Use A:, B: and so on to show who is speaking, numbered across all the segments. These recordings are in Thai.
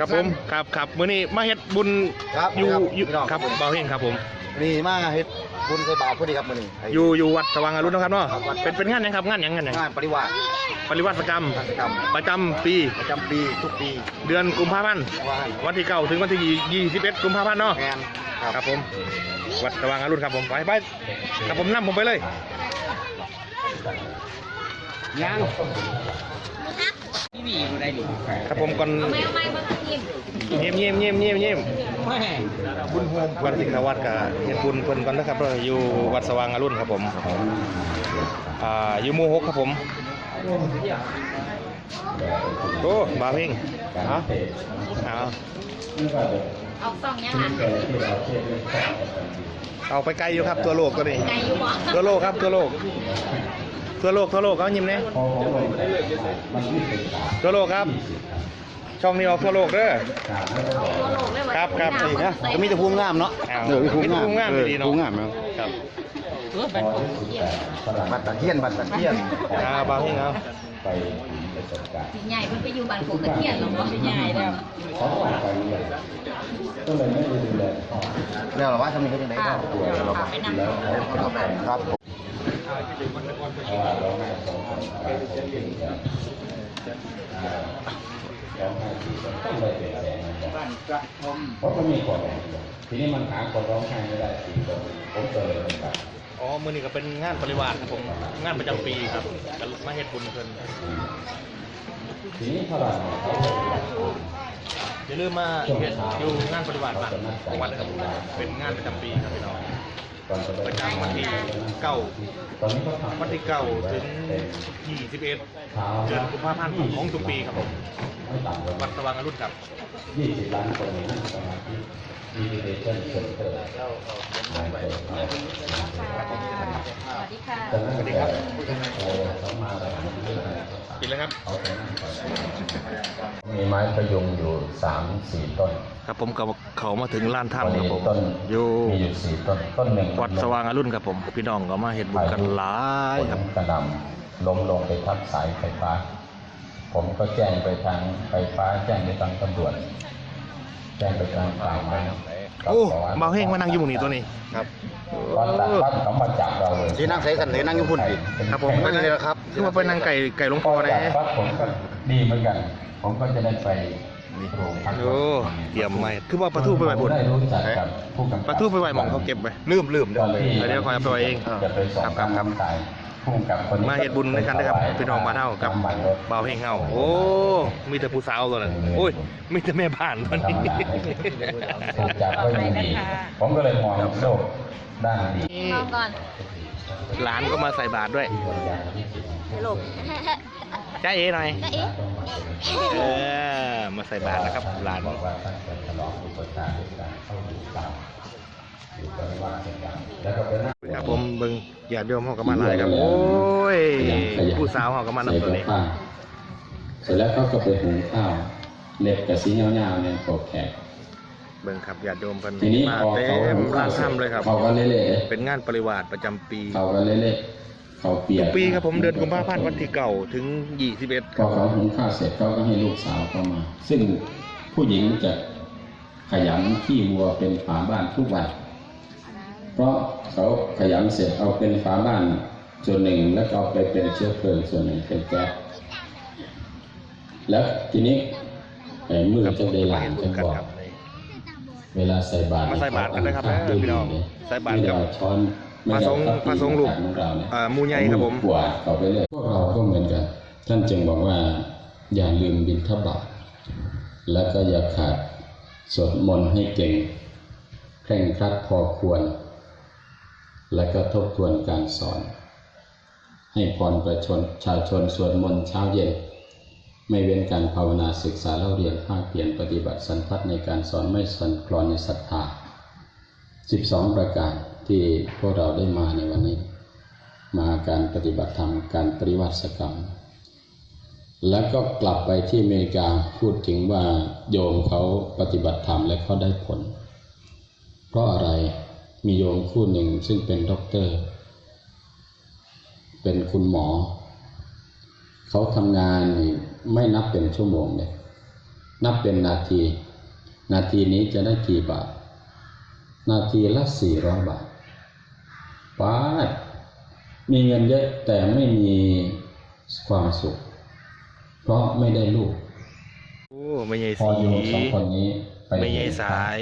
A: ครับผมครับครับมื้อนี้มาเฮ็ดบุญ
B: ครับ
A: อยู่
B: ครับ
A: อยู่
B: พี่น้อง
A: ครับเบาเฮงครับผม
B: นี่มาเฮ็ดบุญใส่บาตรพอดีครับมื้อนี้ไอ้
A: อยู่อยู่วัดสว่างอรุณนะครับเนาะ
B: ครับวัด
A: เป็นเป็นงานหยังครับงานหยังงานหยัง
B: งานปริวาส
A: ปริวัติประจำ
B: กิจกรรม
A: ประจำปี
B: ประจำปีทุกปี
A: เดือนกุมภาพันธ์
B: ว่า
A: วันที่เก้าถึงวันที่ยี่สิบเอ็ดกุมภาพันธ์เนาะ
B: งานครับ
A: ครับผม วัดสว่างอรุณครับผมไปไปครับผมนำผมไปเลย
B: ยัง
C: พี่บีอยู่ได้หรือ
A: ครับผมก่อน
D: ไม่ไม่มาทำทีม
A: เยี่ยมเยี่ยมเยี่ยมเยี่ยมเยี่ยม
C: ไม่
A: บุญโฮมวันที่เขาวัดกับเฮ็ดบุญเพิ่นก่อนนะครับเราอยู่วัดสว่างอรุณครับผมอ่าอยู่หมู่หกครับผมโอ้บาเพ่งเอาเอา
D: เอาซองเนี้ยค่ะ
A: เอาไปไกลอยู่ครับตัวโลกตัวนี้
D: ไกลอยู่บ่
A: ตัวโลกครับตัวโลก ตัวโลกตัวโลกเขายิ้มเนี่ยตัวโลกครับ ช่องนี้ออกตัวโลกเด้อครับครับ
B: นี่นะก็มีแต่ภูมิงามเนาะ
A: อ้าว
B: เออมีภูมิงาม
A: มีภูมิงาม
B: เออ
A: ดีเนาะ
B: ภูมิงามเนาะ
A: ครับ
C: เพื่อเป็นคนเขียน
B: บัตรตะเทียนบัตรตะเทียน
A: อ่าบาเพ่งเอา
D: สีใหญ่เพิ่นไปอยู่บ้านโคกตะเคียนหรอบ่สีใหญ่แล้ว
B: แล้วเหรอว่าทำนี้ก็ยังได้ก็
D: ค่ะไปนำ
B: ครับ
E: เพราะมันมีคนแทีนี้มันหาคนร้องไห้ไม่ได้สี่คนผมเจอเลยครับ
A: อ๋อ มือนี้ก็เป็นงานปริวาสครับผม งานประจำปีครับก็มาเฮ็ดบุญเพิ่น
E: ทีนี้พอเราเขา
A: อย่าลืมมาเฮ็ดอยู่งานปริวาสบ้านของวัดนะครับ เป็นงานประจำปีครับพี่น้อง
E: ป
A: ระจำวันที่เก้าวันที่เก้าถึงยี่สิบเอ็ดเดือนกุมภาพันธ์ของทุกปีครับผม
E: วั
A: ดสว่างอรุณครับ
E: ยี่สิบล้านคนในนั่งสมาธิ มีดีเลชั่นเซ็นเตอร์หายไป
D: สวัสดีค่ะ
E: ตอนนั้นสวัสดีครับเขามาแล้ว
A: กินแล้วครับ
E: เขาไปนั่งก่อนมีไม้พยุงอยู่สามสี่ต้น
A: ครับผมก็เขามาถึงลานถ้ำครับผม
E: ต้น
A: อยู่
E: มีอยู่สี่ต้นต้นหนึ่ง
A: วัดสว่างอรุณครับผม พี่น้องก็มาเฮ็ดบุญกันหลายครับ
E: กระหนำล้มลงไปทับสายไฟฟ้า ผมก็แจ้งไปทางไฟฟ้าแจ้งไปทางตำรวจแจ้งไปทางฝ่ายนั้น
A: โอ้เบาเฮงมานั่งอยู่หมู่นี้ตัวนี้
B: ครับ
E: ตอนตัดปั๊บเขามาจับเราเลย
B: ที่นั่งใส่กันเลยนั่งอยู่พุ่นดิ
A: ครับผม
B: ก็นี่แหละครับ
A: คือว่าไปนั่งไก่ไก่หลวง
E: พ
A: พ่
E: อ
A: อได้
E: จับปั๊บผมก็ดีเหมือนกัน ผมก็จะได้ไปโรงพัก
A: โอ้เตรียมไม่คือว่าปลาทูไปไหวบุญ
E: ผมได้รู้จักกับผู้กำกับ
A: ปลาทูไปไหวหมองเขาเก็บไว้
B: ลืมลืมเดี๋ยวเลย
A: เดี๋ยวคอยเอาไปไว้เอง
E: จะไปส่ง
A: ครับครับครับ
E: น้ำตายผู้กำกับคนนี้
A: มาเฮ็ดบุญในกันนะครับพี่น้องมานเฮากับ
E: น้ำมันรถ
A: เบาเฮงเฮาโอ้ มีแต่ผู้สาวตัวนั้นโอ้ยมีแต่แม่บ้านตัวนี้
E: ถูกจับก็ยังดีผมก็เลยมองโลกด้านดี
D: นอนก่อน
A: หลานก็มาใส่บาตรด้วย
D: ลูก
A: จ้าเอ๋หน่อย
D: จ้าเอ๊ะ
A: เออมาใส่บาตรนะครับหลาน
E: คการเข้าสู่ป่าอยู่ปริวาสกรรมแล้วก็เป็น
A: ครับผมเบิ่งญาติโยมเฮาก็มาหลายครับ โอ้ย ผู้สาวเฮาก็มานำตัวนี้
E: ใส่ผ้าเสร็จแล้วเขาก็ไปหุงข้าวเล็บกับสีเงาๆเนี่ยโขกแขก
A: เบิ่งครับญาติโยมเพิ่น
E: ทีนี้
A: มา
E: พอ
A: เต็
E: เขา
A: ม
E: หุง
A: ร้า
E: ข้าวนเสร็จ
A: ถ้ำเลยครับ
E: เขาก็เละ
A: เป็นงานปริวาสประจำปี
E: ๆเขาก็เละๆเขาเปีย
A: ทุ
E: ก
A: กปีครับผมเดือนกุมภาพันธ์วันที่เก่าถึง21
E: พอเขาหุงข้าวเสร็จเขาก็ให้ลูกสาวเข้ามา ซึ่งผู้หญิงจะขยันขี้วัวเป็นฝาบ้านทุกวัน เพราะเขาขยันเสร็จเอาเป็นฝาบ้านส่วนหนึ่ง แล้วก็เอาไปเป็นเชื้อเพลิงส่วนหนึ่งเป็นแก๊สแล้วทีนี้ไอ้มือจะได้หลานจะบอกเวลาใส่บาตร
A: มาใส่บาตรกันนะครับ
E: เข
A: เออพี่น้องใส่บาตรกับ
E: ไม่ได้เอช้อน
A: พระสงฆ์
E: ไม่ได้
A: พระสงฆ์ลูก
E: ของเราเนี่ย
A: อ่าหมู่ใหญ่ครับผม
E: กวาดเขาไปเลยพวกเราก็เหมือนกัน ท่านจึงบอกว่าอย่าลืมบิณฑบาตแล้วก็อย่าขาดสวดมนต์ให้เก่ง เคร่งครัดพอควร และก็ทบทวนการสอน ให้พรประชนชาวชนสวดมนต์เช้าเย็น ไม่เว้นการภาวนาศึกษาเล่าเรียนภาคเปลี่ยนปฏิบัติสันพัดในการสอนไม่สันคลอนในศรัทธา 12 ประการที่พวกเราได้มาในวันนี้ มาการปฏิบัติธรรมการปริวัติกรรม แล้วก็กลับไปที่อเมริกาพูดถึงว่าโยมเขาปฏิบัติธรรมและเขาได้ผล เพราะอะไร มีโยมคู่หนึ่งซึ่งเป็นด็อกเตอร์ เป็นคุณหมอ เขาทำงานไม่นับเป็นชั่วโมงเลยนับเป็นนาที นาทีนี้จะได้กี่บาท นาทีละสี่ร้อยบาทป้าดมีเงินเยอะแต่ไม่มีความสุข เพราะไม่ได้ลูก
A: โอ้ไม่ใหญ่
E: พอ
A: สี
E: โยมสองคนนี้ไป
A: ไม่ใหญ่สาย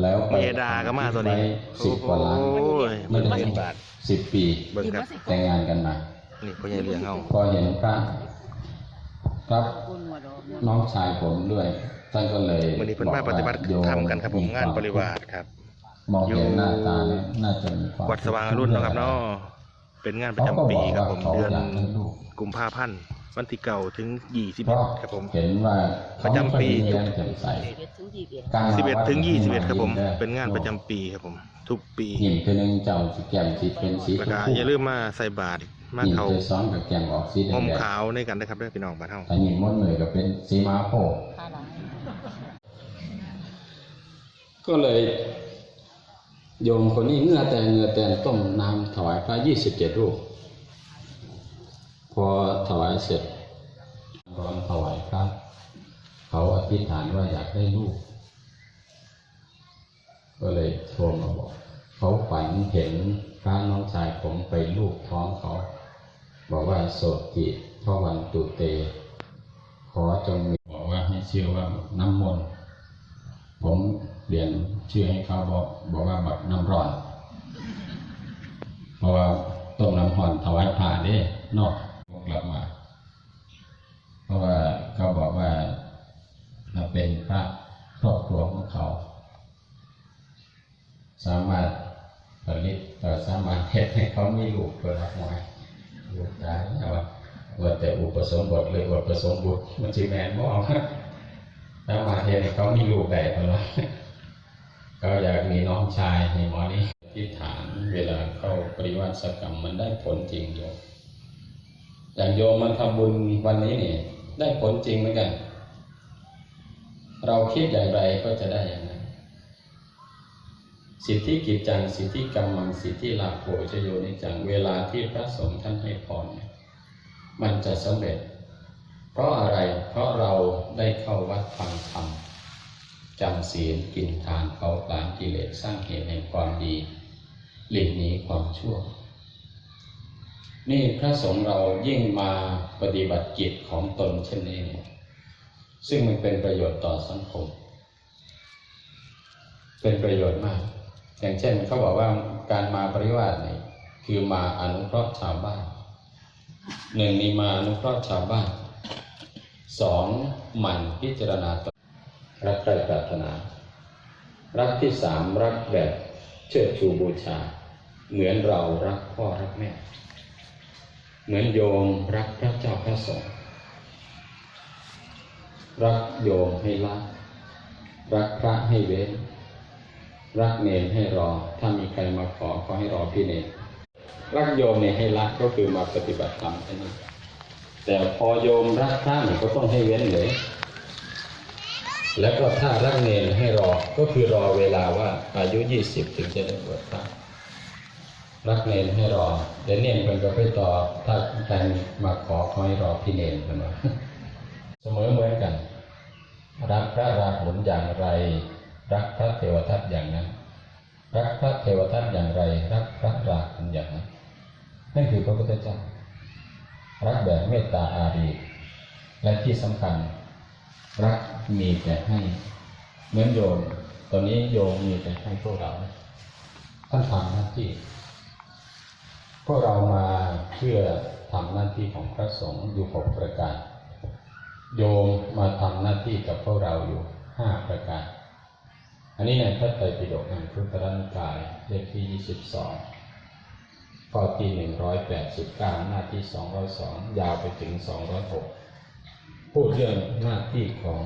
E: แล้วไป
A: เมียดาก็มาตัวนี้
E: ไสิบกว่าล้าน
A: โอ้ย
E: ไม่ได้
A: เงินบาท
E: สิบปี
A: เบิ่งครับ
E: แต่งงานกันมา
A: นี่พ่อใหญ่เลี้ยงเฮา
E: พอเห็นพระครับน้องชายผมด้วยท่านก็เลย
A: วันนี้เพิ่นมาปฏิบัติ
E: โย
A: ธรรมกันครับผมงานปริวาสครับ
E: มองเห็นหน้าตาเนี่ยน่าจะมีความ
A: วัดสว่างอรุณเนาะครับเนาะเป็นงานประจำปีครับผม
E: เขาก็
A: เดือน
E: บอกว่าเขาอยากให้ลูก
A: กุมภาพันธ์ วันที่เก่าถึงยี่สิบ
E: เพราะ
A: ครับผม
E: เห็นว่าเขา
A: ประจำปี
E: ไม่ค่อยมีแรงแจ่มใสการมา
A: สิบเอ็ด
E: วัด
A: ถึงยี่สิบเอ็ด
E: ให้
A: ครับผม
E: ด้อ
A: เป็นงานประจำปีครับผม ทุกปี
E: หินเป็นหนึ่งเจ้าสีแก้มสีเป็นสี
A: แล้ว
E: ชม
A: ก็
E: พู
A: อย่าลืมมาใส่บาตรมา
E: หิน
A: เขา
E: จะซ้อนกับแก้มออกสีแด
A: ห่
E: ง
A: ม
E: ๆ
A: ขาวในกันนะครับเด้อพี่น้องบ้านเฮา
E: แต่หินมดเหนื่อยก็เป็นสีม้าโพกก็เลยโยมคนนี้เหงื่อแต่เหงื่อแต่ต้มน้ำถวายพระยี่สิบเจ็ดรูป พอถวายเสร็จร้อนถวายพระเขาอธิษฐานว่าอยากได้ลูก ก็เลยโทรมาบอก เขาฝันเห็นพระน้องชายผมไปลูกท้องเขา บอกว่าโสติพระวันตุเต ขอจงมีบอกว่าให้เชื่อว่าน้ำมนต์ผมเรียนชื่อให้เขาบอกบอกว่าแบบน้ำร้อน เพราะว่าต้มน้ำห่อนถวายพระเด้นอกกลับมา เพราะว่าเขาบอกว่าเราเป็นพระครอบครัวของเขา สามารถผลิตเอ่อสามารถ เฮ็ดให้เขามีลูกเพื่อรักไว้ลูกได้แต่ว่าว่าแต่อุปสมบทเลยอุปสมบทมันจีแมนบ่เอาสามาเฮ็ดให้เขามีลูกได้เท่านั้นก็อยากมีน้องชายในหมอนี้ที่ฐานเวลาเข้าปริวัติกรรมมันได้ผลจริงโยมอย่างโยมมันทำบุญวันนี้เนี่ยได้ผลจริงเหมือนกัน เราคิดอย่างไรก็จะได้อย่างนั้น สิทธิกิจจังสิทธิกรรมังสิทธิลาโภชโยนิจังเวลาที่พระสงฆ์ท่านให้พรมันจะสำเร็จ เพราะอะไรเพราะเราได้เข้าวัดฟังธรรมจำศีลกินทานเผาผลาญกิเลสสร้างเหตุแห่งความดีหลีกหนีความชั่ว นี่พระสงฆ์เรายิ่งมาปฏิบัติกิจของตนเช่นนี้ ซึ่งมันเป็นประโยชน์ต่อสังคม เป็นประโยชน์มาก อย่างเช่นเขาบอกว่าการมาปริวาสเนี่ยคือมาอนุเคราะห์ชาวบ้านหนึ่งนี่มาอนุเคราะห์ชาวบ้านสองหมั่นพิจารณาตนรักใครปรารถนา รักที่สามรักแบบเชิดชูบูชา เหมือนเรารักพ่อรักแม่ เหมือนโยมรักพระเจ้าพระสงฆ์รักโยมให้รักรักพระให้เว้น รักเนรให้รอ ถ้ามีใครมาขอขอให้รอพี่เนรรักโยมเนี่ยให้รักก็คือมาปฏิบัติธรรมแค่นี้แต่พอโยมรักพระเนี่ยก็ต้องให้เว้นเลย แล้วก็ถ้ารักเนรให้รอ ก็คือรอเวลาว่าอายุยี่สิบถึงจะได้บวชพระรักเนรให้รอเดี๋ยวเนรมันก็ไปต่อถ้าใครมาขอขอให้รอพี่เนรมันว่าเสมอเหมือนกัน รักพระราหุลอย่างไร รักพระเทวทัตอย่างนั้น รักพระเทวทัตอย่างไร รักพระราหุลอย่างนั้นนั่นคือพระพุทธเจ้ารักแบบเมตตาอารี และที่สำคัญ รักมีแต่ให้เหมือนโยมตอนนี้โยมมีแต่ให้พวกเราท่านทำหน้าที่พวกเรามาเพื่อทำหน้าที่ของพระสงฆ์อยู่หกประการ โยมมาทำหน้าที่กับพวกเราอยู่ห้าประการ อันนี้ในพระไตรปิฎกแห่งพุทธรัตนกายเลขที่ยี่สิบสองข้อที่หนึ่งร้อยแปดสิบเก้าหน้าที่สองร้อยสองยาวไปถึงสองร้อยหกพูดเรื่องหน้าที่ของ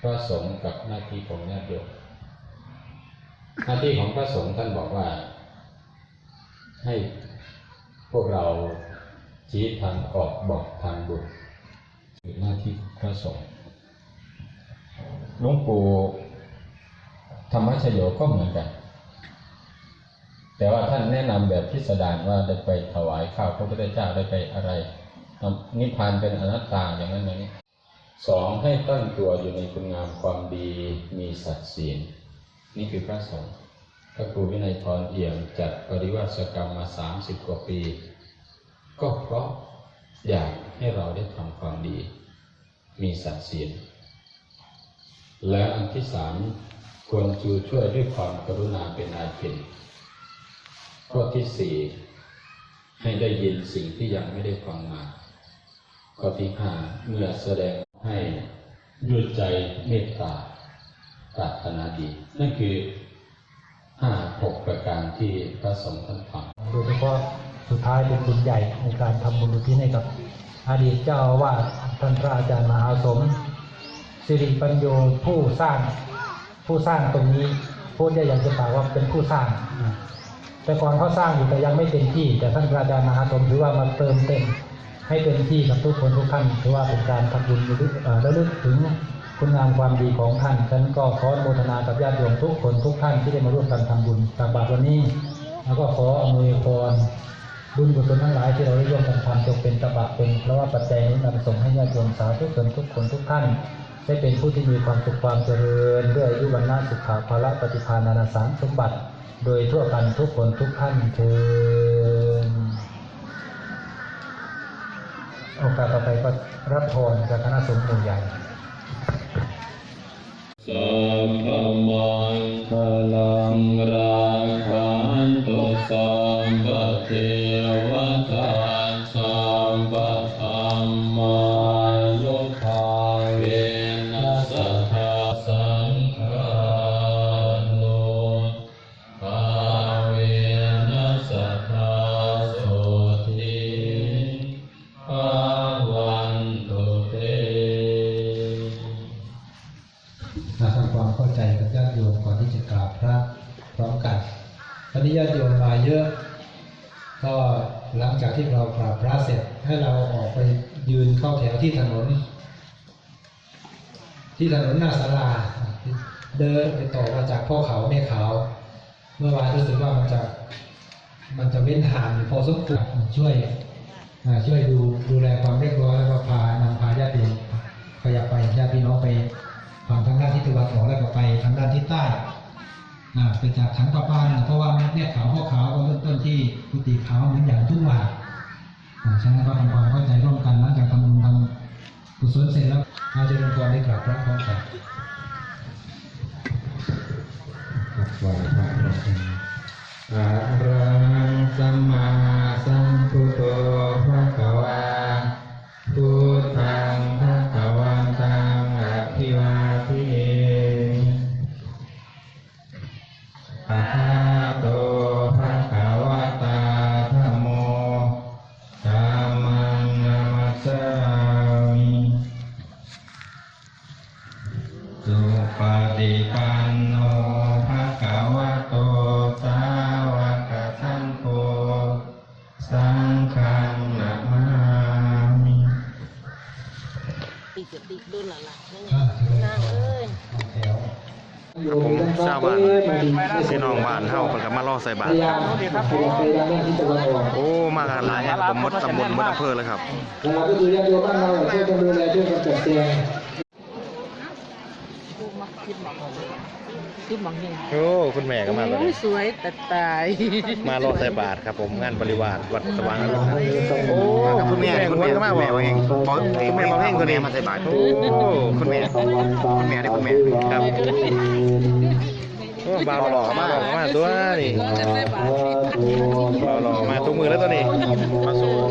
E: พระสงฆ์กับหน้าที่ของญาติโยมหน้าที่ของพระสงฆ์ท่านบอกว่า ให้พวกเราชี้ทางออกบอกทางบุญคือหน้าที่ของพระสงฆ์หลวงปู่ ธรรมชโยก็เหมือนกัน แต่ว่าท่านแนะนำแบบพิสดารว่าได้ไปถวายข้าวพระพุทธเจ้าได้ไปอะไรนิพพานเป็นอนัตตาอย่างนั้นอย่างนี้สองให้ตั้งตัวอยู่ในคุณงามความดีมีสัตย์ศีลนี่คือพระสงฆ์พระครูวินัยทรเอี่ยมจัดปริวัติกรรมมาสามสิบกว่าปี ก็เพราะอยากให้เราได้ทำความดี มีสัตย์ศีลและอันที่สาม ควรจูช่วยด้วยความกรุณาเป็นอาจินข้อที่สี่ให้ได้ยินสิ่งที่ยังไม่ได้ฟังมาข้อที่ห้าเมื่อแสดงให้ด้วยใจเมตตาปรารถนาดี นั่นคือห้าหกประการที่พระสงฆ์ท่านทำ
F: โดยเฉพาะสุดท้ายเป็นบุญใหญ่ในการทำบุญทิศให้กับอดีตเจ้าอาวาสท่านพระอาจารย์มหาสม สิริปัญโยผู้สร้าง ผู้สร้างตรงนี้พูดได้อย่างจะกล่าวว่าเป็นผู้สร้างนะแต่ก่อนเขาสร้างอยู่แต่ยังไม่เต็มที่ แต่ท่านพระอาจารย์มหาสมถือว่ามาเติมเต็มให้เต็มที่กับทุกคนทุกท่านถือว่าเป็นการทำบุญระลึกเอ่อระลึกถึงคุณงามความดีของท่านฉันก็ขออนุโมทนากับญาติโยมทุกคนทุกท่านที่ได้มาร่วมกันทำบุญตักบาตรวันนี้ แล้วก็ขออำนวยพรบุญกุศลทั้งหลายที่เราได้ร่วมกันทำจงเป็นตบะเป็นเพราะว่าปัจจัยนี้นำส่งให้ญาติโยมสาธุชนทุกคนทุกท่าน ได้เป็นผู้ที่มีความสุขความเจริญ ด้วยอายุวันนาสุขาภาละปฏิภาณานาสารสมบัติ โดยทั่วกันทุกคนทุกท่านเชิญโอกาสต่อไปก็รับพรจากคณะสงฆ์หมู่ใหญ่
E: สัพพมังคลังร
F: ใจกับญาติโยมก่อนที่จะกราบพระพร้อมกันวันนี้ญาติโยมมาเยอะ ก็หลังจากที่เรากราบพระเสร็จให้เราออกไปยืนเข้าแถวที่ถนน ที่ถนนหน้าศาลาเดินไปต่อมาจากพ่อเขาแม่เขา เมื่อวานรู้สึกว่ามันจะมันจะเว้นห่างอยู่พอสมควรช่วยช่วยดูดูแลความเรียบร้อยแล้วก็พานำพาญาติโยมขยับไปญาติพี่น้องไป ฝั่งทางด้านทิศตะวันออกแล้วก็ไปทางด้านทิศใต้อ่าไปจากถังประปาเนี่ยเพราะว่าเนี่ยเขาวพ่อขาวก็เริ่มต้นที่กุฏิขาวเหมือนอย่างทุ่งหว่าอ่าฉะนั้นก็ทำความเข้าใจร่วมกันหลังจากทำบุญทำกุศลเสร็จแล้วอาจจะเป็นก่อนได้กราบพระพร้อมกันอะระหังสัมมาสัมพุทโธภะคะวาพุทธัง
A: ใส่บาตร
F: พยายามครับผมพยายามด้านที่ตะวันออก
A: โอ้มากันหลายครับผมหมดตำบลหมดอำเภอเลยครับ
F: หลักๆก็คือญาติโยมบ้านเราช่วยกันดูแลช่วยกันจัดแจง
C: คิดบอกคิดบอกยัง
A: โอ้คุณแม่ก็มาเลย
C: โอ้ยสวยแต่ตาย
A: มาล่อใส่บาตรครับผมงานบริวารวัดสว่างอารมณ์ครับโอ้
B: คุณแม่คุณแม่
A: ก็มา
B: คุณ
A: บอ
B: แม่
A: ก
B: ว่าไง
A: คุณแม่มาเพ่งตัวนี้
B: มาใส่บาตร
A: โอ้คุณแม่
B: คุณแม่ได้คุณแม่
A: ครับโอ้ บ่าวหล่อมาหล่อมาตัวนี่บ่าวหล่อมาทุกมือแล้วตัวนี้มาสูง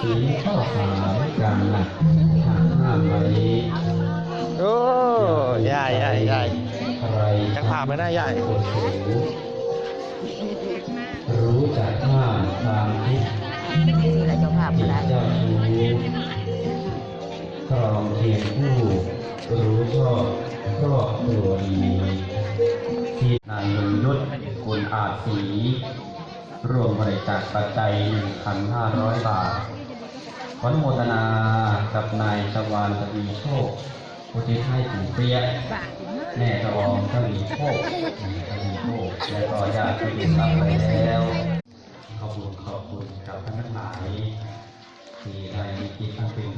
E: สีข้าวสารกันหนักหักห้ามไว้
A: โอ้ยายยายยาย
E: ใคร
A: จักภาพไม่ได้ยาย
E: รู้รู้จักห้ามความคิด
C: นี่แหละเจ้าภาพ
E: จิต
C: ได้
E: เจ้าชู้ครองเคียงผู้ รู้ชอบครอบครัวดีที่นายยงยุทธกุลอาศีรวมบริจาคปัจจัย 1,500 บาทขอนโมทนากับนายชวานทวีโชคอุทิศให้ปู่เปรียแม่ตะวองทวีโชคทวีโชคและก็ญาติที่ได้รับไปแล้วขอบคุณขอบคุณกับท่านทั้งหลาย
C: ที่ได้มีจิตอันเป็น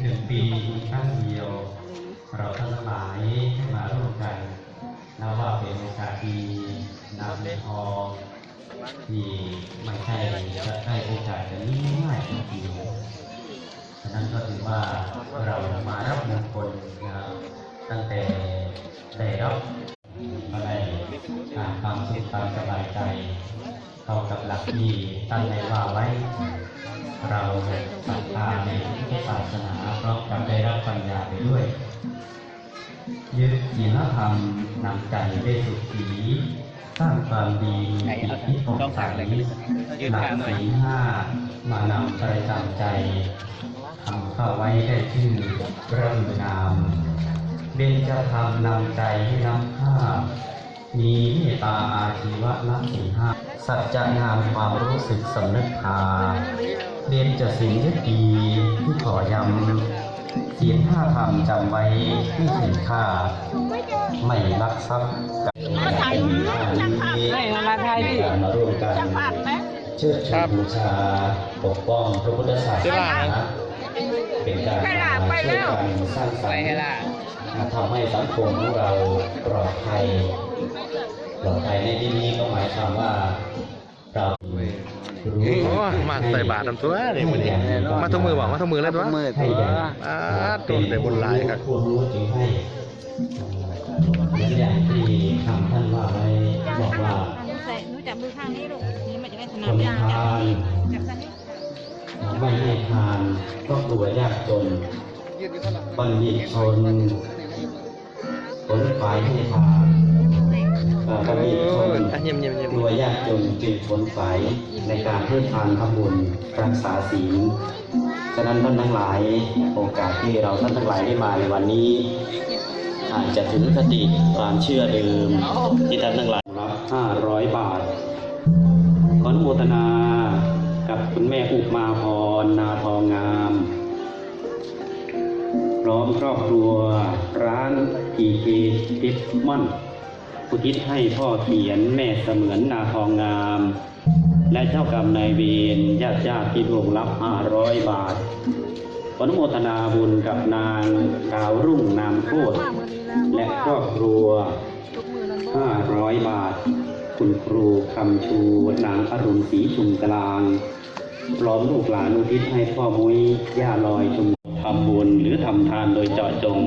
C: หนึ่งปีครั้งเดียว เราทั้งหลายมาร่วมกันนับว่าเป็นโอกาสดีนำทองที่ไม่ใช่จะได้โอกาสอย่างนี้ง่ายทีเดียวฉะนั้นก็ถือว่าเรามารับมงคลนะครับตั้งแต่ได้รับก็ได้อ่านความสุขความสบายใจ เข้ากับหลักที่ตั้งใจว่าไว้ เราศรัทธาในพุทธศาสนาพร้อมกับได้รับปัญญาไปด้วย ยึดศีลธรรมนำใจได้สุขีสร้างความดีมีจิตที่ผ่องใสหลักศีห้ามานำประจำใจทำเข้าไว้ได้ชื่อพระมือนามเบญจธรรมนำใจให้นำค่ามีเมตตาอาชีวะละสี่ห้า สัจจะงามความรู้สึกสำนึกทาเรียนจะสิ่งที่ดีที่ขอย้ำศีลห้าธรรมจำไว้ที่ถึงค่า ไม่ลักทรัพย์กับให้มาไทยมาร่วมกันเชิดชูบูชาปกป้องพระพุทธศาสนาเป็นการช่วยกันสร้างสรรค์ทำให้สังคมของเราปลอดภัยปลอดภัยในที่นี้ก็หมายความว่า เรารู้
A: โอ้มาใส่บาตรทำตัวนี่มื้อนี้มาทุกมือบอกมาทุกมือแล้วตัว
G: มือ
C: ให้แก่
A: อ่าตัวแต่บนหลายครับ
C: ควรรู้จึงให้เหมืออย่างที่คำท่านว่าไว้บอกว่า
H: นูจับมือข้างนี้ลูกนี่มันจะได้ถ
C: ค
H: นัด
C: น
H: ยาง
C: ทาน
H: จับสันนี้
C: ไม่ให้ทานก็กลัวยากจนบัณฑิตชนผลฝ่ายให้ทาน เอ่อบัณฑิตชน
A: อะเยี่ยมเยี่ยมเยี่ยม
C: กลัวยากจนจึงผลฝ่ายในการให้ทานทำบุญรักษาศีลฉะนั้นท่านทั้งหลายโอกาสที่เราท่านทั้งหลายได้มาในวันนี้ อาจจะถึงคติความเชื่อเดิมที่ท่านทั้งหลายรับ500 บาทขออนุโมทนากับคุณแม่อุมาพรนาทองงาม พร้อมครอบครัวร้านพีเคทิปมอน อุทิศให้พ่อเขียนแม่เสมือนนาทองงาม และเจ้ากรรมนายเวรญาติญาติที่ร่วงรับ500บาทออนุโมทนาบุญกับนางดาวรุ่งนามโคตรและครอบครัว 500 บาท คุณครูคำชูนางอรุณศรีชุมกลาง พร้อมลูกหลานอุทิศให้พ่อมุ้ยย่าลอยชุมทำบุญหรือทำทานโดยเจาะจง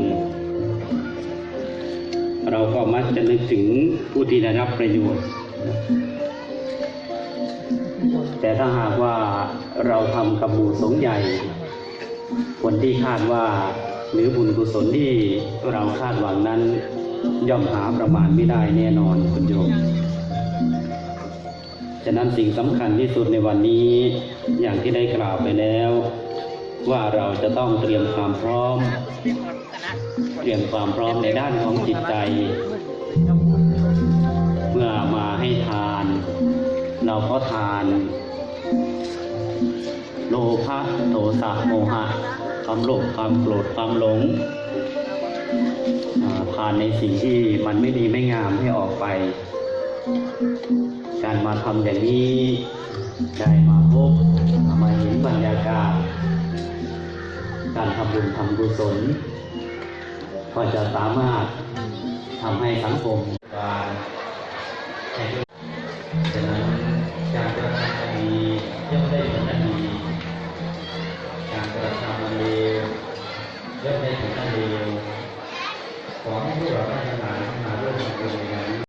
C: เราก็มักจะนึกถึงผู้ที่ได้รับประโยชน์ แต่ถ้าหากว่าเราทำกับหมู่สงใหญ่ คนที่คาดว่าหรือบุญกุศลที่เราคาดหวังนั้น ย่อมหาประมาณไม่ได้แน่นอนคุณโยมฉะนั้นสิ่งสำคัญที่สุดในวันนี้อย่างที่ได้กล่าวไปแล้ว ว่าเราจะต้องเตรียมความพร้อม เตรียมความพร้อมในด้านของจิตใจ เมื่อมาให้ทาน เราก็ทาน โลภะโทสะโมหะความโลภความโกรธความหลงอ่าผ่านในสิ่งที่มันไม่ดีไม่งามให้ออกไป การมาทำอย่างนี้ได้มาพบมาเห็นบรรยากาศ การทำบุญทำกุศล ก็จะสามารถทำให้สังคมการให้ด้วยฉะนั้น